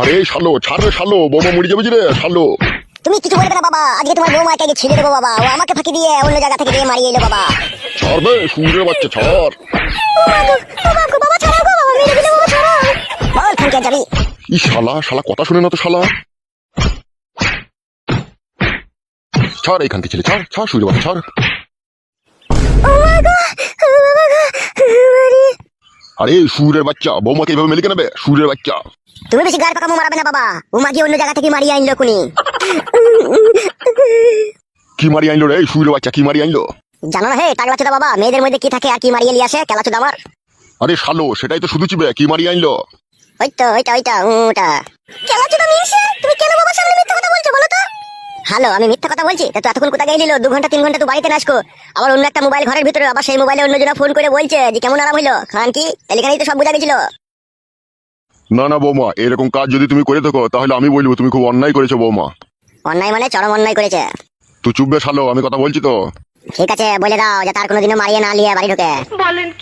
আরে শালো ছাড় রে শালো বোমা মরে যাবে রে শালো তুমি কিছু বলবে না বাবা আজকে তোমার বৌমাকে ছেড়ে দেবো বাবা ও আমাকে ফাঁকি দিয়ে অন্য জায়গা থেকে দিয়ে মারিয়ে এলো বাবা ছাড় বে সুরের বাচ্চা ছাড় বাবা ছাড়াও বাবা মেরে দিলে বাবা ছাড়াও বল ফোন কে যাবি ই শালা শালা কথা শুনে না তো শালা ছাড় এখান থেকে ছেলে ছাড় ছাড় সুরের বাচ্চা ছাড় আরে সুরের বাচ্চা বৌমাকে এইভাবে মেলে কেনাবে সুরের বাচ্চা তুমি বেশি গাড় পাকামো মারাবে না বাবা। ও মাগিয়ে অন্য জায়গা থেকে মারিয়ে আনলো কুনি কি মারি আনলো রে? সুরের বাচ্চা কি মারি আনলো? জানো না হে টাকলা চোদা বাবা মেয়েদের মধ্যে কি থাকে আর কি মারিয়ে নিয়ে আসে? কেলা চোদা আমার। আরে শালো সেটাই তো শুধু চিবে কি মারি আনলো? ওই তো ওইটা ওইটা ওটা কেলা চোদা মিনসে তুমি কেন বাবার সামনে মিথ্যা কথা বলছো বলো তো? হ্যালো আমি মিথ্যা কথা বলছি তা এতক্ষণ কোথায় গেছিল দু ঘণ্টা তিন ঘণ্টা তো বাড়িতে নাচকো আবার অন্য একটা মোবাইল ঘরের ভিতরে আবার সেই মোবাইলে অন্যজনা ফোন করে বলছে যে কেমন আরাম হইল? খান কি? তাহলে তো সব বোঝা গেছিল। না না বৌমা এরকম কাজ যদি তুমি করে থাকো তাহলে আমি বলব তুমি খুব অন্যায় করেছ বৌমা। অন্যায় মানে চরম অন্যায় করেছে। তুই চুপবে শালো আমি কথা বলছি তো। ঠিক আছে বলে দাও যে তার কোনোদিনও মারিয়ে না লিয়ে বাড়ি ঢোকে।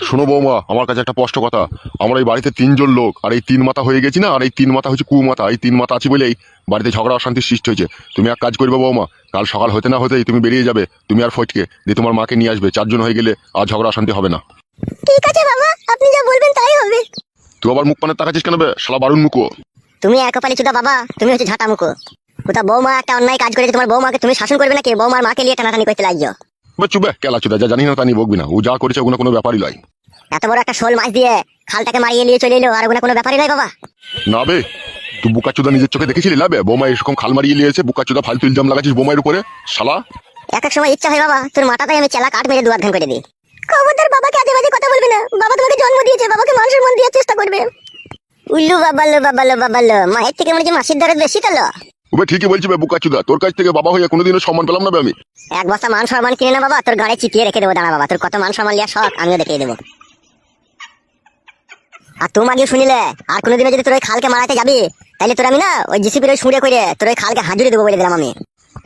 শোনো বৌমা আমার কাছে একটা স্পষ্ট কথা। আমরা এই বাড়িতে তিনজন লোক আর এই তিন মাথা হয়ে গেছি না আর এই তিন মাথা হচ্ছে কুমাথা এই তিন মাথা আছে বলেই বাড়িতে ঝগড়া অশান্তির সৃষ্টি হয়েছে। তুমি এক কাজ করবে বৌমা কাল সকাল হতে না হতেই তুমি বেরিয়ে যাবে তুমি আর ফটকে দিয়ে তোমার মাকে নিয়ে আসবে চারজন হয়ে গেলে আর ঝগড়া অশান্তি হবে না। ঠিক আছে বাবা আপনি যা বলবেন তাই হবে। তুই আবার মুখ পানে তাকাচ্ছিস কেন বে? শালা বারুন মুখো। তুমি একপালি চুদা বাবা তুমি হচ্ছে ঝাঁটা মুখো। কোথা বৌমা একটা অন্যায় কাজ করেছে তোমার বৌমাকে তুমি শাসন করবে নাকি? বৌমার মাকে নিয়ে টানাটানি করতে লাগছো বে চুবে কেলা চুদা যা জানি না তা নিয়ে বকবি না। ও যা করেছে ওগুলো কোনো ব্যাপারই নয়। এত বড় একটা শোল মাছ দিয়ে খালটাকে মারিয়ে নিয়ে চলে এলো আর ওগুলো কোনো ব্যাপারই নয় বাবা। না বে তুই বুকা চুদা নিজের চোখে দেখেছিলি না বে? বৌমা এরকম খাল মারিয়ে নিয়েছে বুকা চুদা ফালতু ইলজাম লাগাচ্ছিস বোমাইয়ের উপরে? শালা। এক এক সময় ইচ্ছা হয় বাবা তোর মাথাটাই আমি চেলা কাঠ মেরে দুয়ার ধান করে দিই। খবরদার বাবাকে আজে বাজে কথা বলবে না। বাবা তোমাকে জন্ম দিয়েছে বাবাকে মানুষের মন দেওয়ার চেষ্টা করবে। উল্লু বাবালো বাবালো বাবালো মায়ের থেকে মনে মাসির দরদ বেশি তো ওবে ঠিকই বলছি বে বুকা চুদা। তোর কাছ থেকে বাবা হয়ে কোনোদিনও সম্মান পেলাম না আমি। এক বস্তা মান সম্মান কিনে না বাবা তোর গাড়ি চিপিয়ে রেখে দেবো দাঁড়া বাবা। তোর কত মান সম্মান লিয়া শখ আমিও দেখিয়ে দেবো। আর শুনিলে আর কোনোদিনও যদি তোর ওই খালকে মারাতে যাবি তাহলে তোর আমি না ওই জিসিপির ওই সুরে করে তোর ওই খালকে হাজুরি দেবো বলে দিলাম আমি।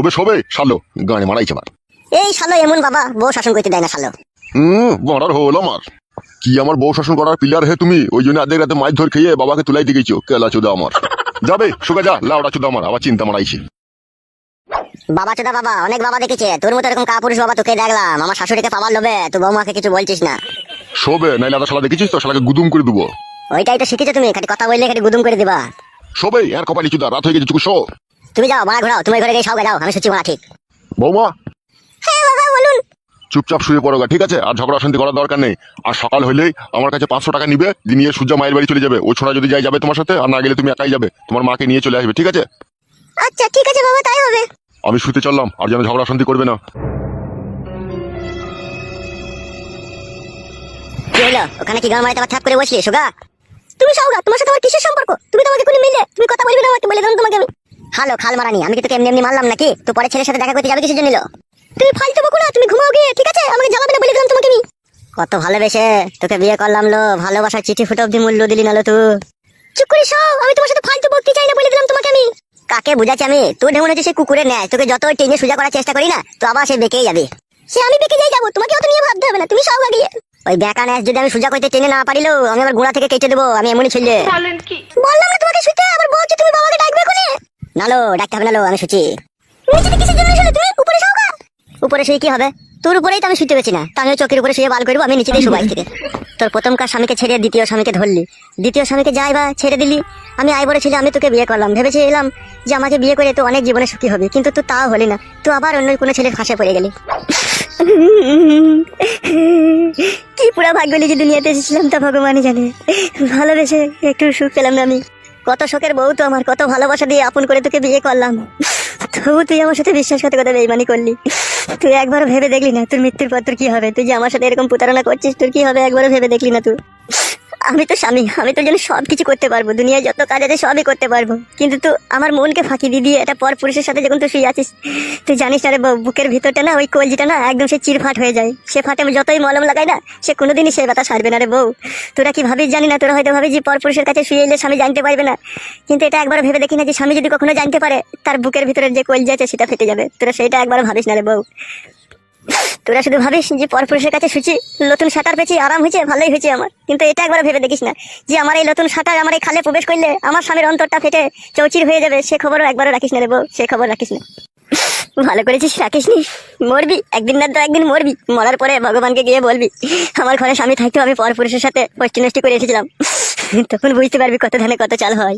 ওবে সবে শালো গানে মারাইছে আমার এই শালো এমন বাবা বউ শাসন করতে দেয় না শালো। হুম বড়ার হলো আমার। কি আমার বউ শাসন করার পিলার হে তুমি? ওই জন্য আধেক রাতে মাছ ধর খেয়ে বাবাকে তুলাই দিয়ে গেছো কেলা চুদা আমার। যাবে সুগা যা লাউডা চুদা আমার আবার চিন্তা মারাইছে। বাবা চোদা বাবা অনেক বাবা দেখেছে। তোর মতো এরকম কাপুরুষ বাবা তোকে দেখলাম। আমার শাশুড়িকে পাওয়ার লোভে তুই বৌমাকে কিছু বলছিস না। শোবে নাইলে আদা শালা দেখেছিস তো? শালাকে গুদুম করে দেবো। ওইটাই তো শিখেছো তুমি খালি কথা বললে খালি গুদুম করে দিবা। শোবে আর কপালি চুদা রাত হয়ে গেছে চুকু শো। তুমি যাও মারা ঘোরাও তুমি ঘরে গিয়ে সবাই যাও আমি সত্যি মারা ঠিক। বৌমা। হ্যাঁ বাবা বলুন। চুপচাপ শুয়ে পড়োগা ঠিক আছে? আর ঝগড়া অশান্তি করার দরকার নেই। আর সকাল হলেই আমার কাছে পাঁচশো টাকা নিবে নিয়ে সূর্যা মায়ের বাড়ি চলে যাবে। ও ছোড়া যদি যাই যাবে তোমার সাথে আর না গেলে তুমি একাই যাবে। তোমার মাকে নিয়ে চলে আসবে ঠিক আছে? আচ্ছা ঠিক আছে বাবা তাই হবে। আমি শুতে চললাম আর যেন ঝগড়া অশান্তি করবে না। কি হলো? ওখানে কি গান মারাতে আবার থাপ করে বসলি? সুগা তুমি সৌগা তোমার সাথে আমার কিসের সম্পর্ক? তুমি তো আমাকে কোনো মিলে তুমি কথা বলবে না আমাকে বলে দিলাম তোমাকে আমি। খাল মারানি আমি কি তোকে এমনি এমনি মারলাম নাকি? তো পরে ছেলের সাথে দেখা করতে যাবে কিসের জন্য? তুমি ফালতু তুমি ঘুমাও গিয়ে ঠিক আছে? আমাকে জ্বালাবে না বলে দিলাম তোমাকে আমি। কত ভালোবেসে তোকে বিয়ে করলাম লো ভালোবাসার চিঠি ফুটো অব্দি মূল্য দিলি না লো তুই চুপ করে সব আমি তোমার সাথে ফালতু বকতে চাই না বলে দিলাম তোমাকে আমি। কাকে বুঝাচ্ছি আমি? তুই ঢেমন হচ্ছে সে কুকুরে নেয় তোকে যত টেনে সোজা করার চেষ্টা করি না তো আবার সে বেঁকেই যাবে। সে আমি বেঁকে যাই যাব তোমাকে অত নিয়ে ভাবতে হবে না তুমি সব গিয়ে। ওই বেকা ন্যাস যদি আমি সোজা করতে টেনে না পারিলেও আমি আমার গোড়া থেকে কেটে দেবো আমি এমনই ছেলে। বললাম না তোমাকে শুতে তুমি বাবাকে ডাকবে কোনে নালো ডাকতে হবে নালো আমি শুচি কিসের জন্য শুলে তুমি উপরে শুয়ে কি হবে? তোর উপরেই তো আমি শুতে পেছি না। তো আমিও চোখের উপরে শুয়ে বাল করব, আমি নিচে দিয়ে শুবাই থেকে। তোর প্রথমকার স্বামীকে ছেড়ে দ্বিতীয় স্বামীকে ধরলি। দ্বিতীয় স্বামীকে যাই বা ছেড়ে দিলি। আমি আই বড় ছিল আমি তোকে বিয়ে করলাম। ভেবেছি এলাম যে আমাকে বিয়ে করে তো অনেক জীবনে সুখী হবে, কিন্তু তুই তাও হলি না। তুই আবার অন্য কোনো ছেলের ফাঁসে পড়ে গেলি। কি পুরা ভাগ্য লিখে দুনিয়াতে এসেছিলাম তা ভগবানই জানে। ভালোবেসে একটু সুখ পেলাম না আমি। কত শোকের বউ তো আমার, কত ভালোবাসা দিয়ে আপন করে তোকে বিয়ে করলাম। তবু তুই আমার সাথে বিশ্বাসঘাতকতা বেইমানি করলি। তুই একবার ভেবে দেখলি না তোর মৃত্যুর পর তোর কি হবে? তুই যে আমার সাথে এরকম প্রতারণা করছিস, তোর কি হবে? একবারও ভেবে দেখলি না তুই? আমি তো স্বামী, আমি তোর জন্য সব কিছু করতে পারব, দুনিয়ায় যত কাজ আছে সবই করতে পারব। কিন্তু তুই আমার মনকে ফাঁকি দিয়ে দিয়ে এটা পর পুরুষের সাথে যখন তুই শুয়ে আছিস, তুই জানিস না রে বুকের ভিতরটা না, ওই কলজিটা না একদম সে চিরফাট হয়ে যায়। সে ফাটে যতই মলম লাগাই না, সে কোনোদিনই সে ব্যথা সারবে না রে বউ। তোরা কি ভাবিস জানি না, তোরা হয়তো ভাবিস যে পর পুরুষের কাছে শুয়ে এলে স্বামী জানতে পারবে না। কিন্তু এটা একবার ভেবে দেখি না যে স্বামী যদি কখনো জানতে পারে, তার বুকের ভিতরে যে কলজি আছে সেটা ফেটে যাবে। তোরা সেটা একবার ভাবিস না রে বউ। তোরা শুধু ভাবিস যে পরপুরুষের কাছে শুচি, নতুন সাঁতার পেয়েছি, আরাম হয়েছে, ভালোই হয়েছে আমার। কিন্তু এটা একবার ভেবে দেখিস না যে আমার এই নতুন সাঁতার আমার এই খালে প্রবেশ করলে আমার স্বামীর অন্তরটা ফেটে চৌচির হয়ে যাবে। সে খবরও একবারও রাখিস না রে সে খবর রাখিস না। ভালো করেছিস রাখিস নি মরবি, একদিন না তো একদিন মরবি। মরার পরে ভগবানকে গিয়ে বলবি, আমার ঘরে স্বামী থাকতো আমি পরপুরুষের সাথে নষ্টি করে এসেছিলাম তখন বুঝতে পারবি কত ধানে কত চাল হয়।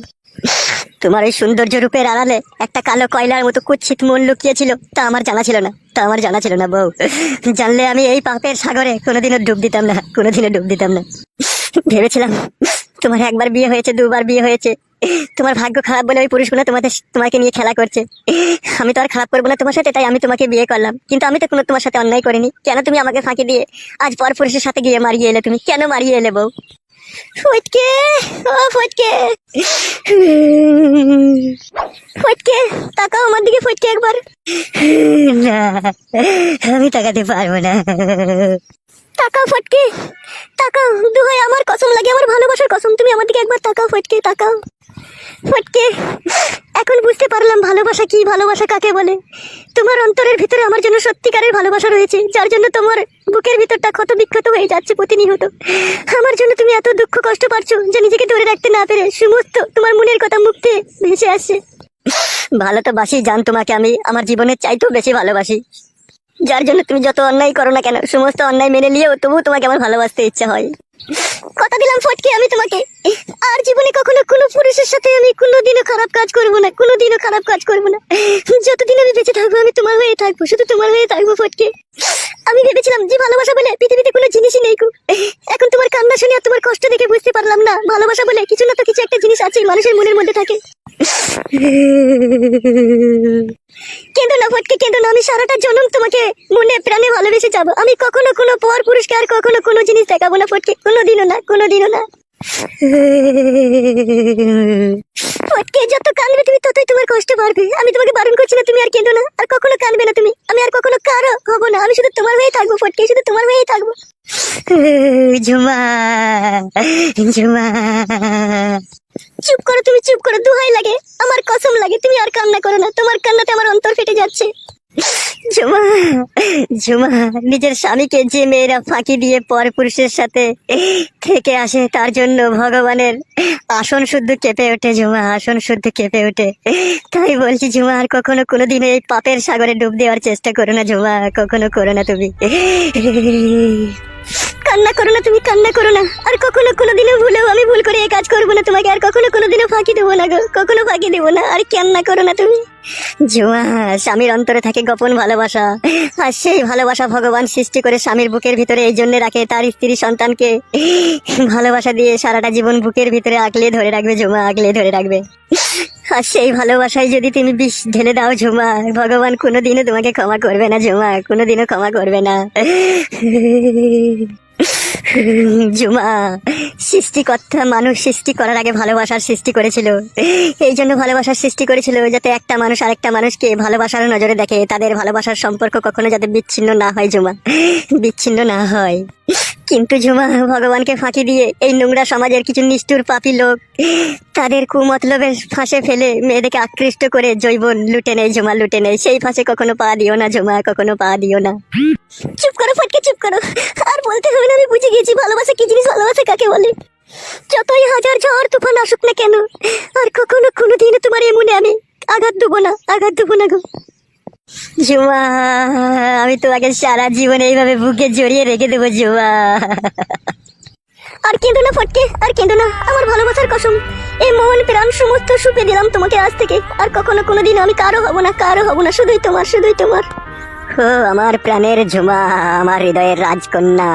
তোমার ওই সৌন্দর্য রূপের আড়ালে একটা কালো কয়লার মতো কুচ্ছিত মন লুকিয়েছিল, তা আমার জানা ছিল না, তা আমার জানা ছিল না বউ। জানলে আমি এই পাপের সাগরে কোনোদিনও ডুব দিতাম না, কোনোদিনও ডুব দিতাম না। ভেবেছিলাম, তোমার একবার বিয়ে হয়েছে, দুবার বিয়ে হয়েছে। তোমার ভাগ্য খারাপ বলে ওই পুরুষগুলো তোমাদের তোমাকে নিয়ে খেলা করছে। আমি তো আর খারাপ করব না তোমার সাথে, তাই আমি তোমাকে বিয়ে করলাম। কিন্তু আমি তো কোনো তোমার সাথে অন্যায় করিনি। কেন তুমি আমাকে ফাঁকি দিয়ে আজ পর পুরুষের সাথে গিয়ে মারিয়ে এলে তুমি? কেন মারিয়ে এলে বউ? ফটকে ও ফটকে ফটকে তাকাও আমার দিকে ফটকে একবার। না আমি তাকাতে পারব না। তাকাও ফটকে। তাকাও, দুহাই, আমার কসম লাগে, আমার ভালোবাসার কসম। তুমি আমার দিকে একবার তাকাও ফটকে তাকাও। ফটকে, এখন বুঝতে পারলাম ভালোবাসা কি, ভালোবাসা কাকে বলে। তোমার অন্তরের ভিতরে আমার জন্য সত্যিকারের ভালোবাসা রয়েছে, যার জন্য তোমার বুকের ভিতরটা ক্ষত বিক্ষত হয়ে যাচ্ছে প্রতিনিয়ত। আমার জন্য তুমি এত দুঃখ কষ্ট পাচ্ছো যে নিজেকে ধরে রাখতে না পেরে সমস্ত তোমার মনের কথা মুক্তে ভেসে আসছে। ভালো তো বাসি, জান তোমাকে আমি, আমার জীবনের চাইতেও বেশি ভালোবাসি। যার জন্য তুমি যত অন্যায় করো না কেন, সমস্ত অন্যায় মেনে নিয়েও তবুও তোমাকে আমার ভালোবাসতে ইচ্ছা হয়। কথা দিলাম ফটকে আমি তোমাকে। আর জীবনে কখনো কোনো পুরুষের সাথে আমি কোনোদিনও খারাপ কাজ করব না, কোনোদিনও খারাপ কাজ করব না। যতদিন আমি বেঁচে থাকব, আমি তোমার হয়ে থাকব, শুধু তোমার হয়ে থাকব ফটকে। আমি ভেবেছিলাম যে ভালোবাসা বলে পৃথিবীতে কোনো জিনিসই নেই। এখন তোমার কান্না শুনে আর তোমার কষ্ট দেখে বুঝতে পারলাম না, ভালোবাসা বলে কিছু না তো কিছু একটা জিনিস আছে মানুষের মনের মধ্যে থাকে। কেঁদো না ফটকে, কেঁদো না, আমি সারাটা জন্ম তোমাকে মনে প্রাণে ভালোবেসে যাব। আমি কখনো কোনো পর পুরুষকে আর কখনো কোনো জিনিস দেখাবো না ফটকে। কোনোদিনও না কোনোদিনও না। যত তুমি, ততই তোমার কষ্ট বাড়বে। আমি তোমাকে বারণ করছি না, তুমি আর কেঁদো না, আর কখনো না তুমি। আমি আর কখনো কারও না, আমি শুধু তোমার হয়েই থাকব শুধু তোমার হয়েই থাকব। চুপ করো তুমি, চুপ করো, দুহাই লাগে। আমার কসম লাগে, তুমি আর কান্না করো না। তোমার কান্নাতে আমার অন্তর ফেটে যাচ্ছে। ঝুমা ঝুমা, নিজের স্বামীকে যে মেয়েরা ফাঁকি দিয়ে পর পুরুষের সাথে থেকে আসে, তার জন্য ভগবানের আসন শুদ্ধ কেঁপে ওঠে ঝুমা, আসন শুদ্ধ কেঁপে ওঠে। তাই বলছি ঝুমা, আর কখনো কোনোদিন এই পাপের সাগরে ডুব দেওয়ার চেষ্টা করো না ঝুমা কখনো করো না তুমি। কান্না করো না তুমি, কান্না করো না। আর কখনো কোনোদিনও ভুলেও আমি ভুল করে এই কাজ করব না তোমাকে, আর কখনো কোনোদিনও ফাঁকি দেবো না গো, কখনো ফাঁকি দেবো না, আর কান্না করো না তুমি। জুয়া, স্বামীর অন্তরে থাকে গোপন ভালোবাসা। আর সেই ভালোবাসা ভগবান সৃষ্টি করে স্বামীর বুকের ভিতরে এই জন্য রাখে তার স্ত্রী সন্তানকে। ভালোবাসা দিয়ে সারাটা জীবন বুকের ভিতরে আগলে ধরে রাখবে ঝুমা আগলে ধরে রাখবে। আর সেই ভালোবাসায় যদি তুমি বিষ ঢেলে দাও ঝুমা ভগবান কোনোদিনও তোমাকে ক্ষমা করবে না ঝুমা কোনোদিনও ক্ষমা করবে না। জুমা, সৃষ্টিকর্তা মানুষ সৃষ্টি করার আগে ভালোবাসার সৃষ্টি করেছিল। এই জন্য ভালোবাসার সৃষ্টি করেছিল যাতে একটা মানুষ আরেকটা মানুষকে ভালোবাসার নজরে দেখে। তাদের ভালোবাসার সম্পর্ক কখনো যাতে বিচ্ছিন্ন না হয় জুমা। বিচ্ছিন্ন না হয়। কিন্তু ঝুমা ভগবানকে ফাঁকি দিয়ে এই নোংরা সমাজের কিছু নিষ্ঠুর পাপী লোক, তাদের কুমতলবের ফাঁসে ফেলে মেয়েদেরকে আকৃষ্ট করে জৈবন লুটে নেয় ঝুমা লুটে নেয়। সেই ফাঁসে কখনো পা দিও না ঝুমা কখনো পা দিও না। চুপ করো, ফটকে চুপ করো। আর বলতে হবে না আমি বুঝে গেছি ভালোবাসা কি কাকে বলে, যতই হাজার ঝড় তুফান আসুক না কেন, আর কখনো কোনো দিনে তোমার এমনে আমি আঘাত দেবো না, আঘাত দেবো না গো। জুমা, আমি তোমাকে সারা জীবন এইভাবে বুকে জড়িয়ে রেখে দেবো, জুমা। আর কেঁদো না ফটকে, আর কেঁদো না, আমার ভালোবাসার কসম। এই মন প্রাণ সমস্ত সুপে দিলাম তোমাকে আজ থেকে। আর কখনো কোনোদিন আমি কারও হব না, কারও হব না, শুধুই তোমার শুধুই তোমার। ও, আমার প্রাণের ঝুমা আমার হৃদয়ের রাজকন্যা।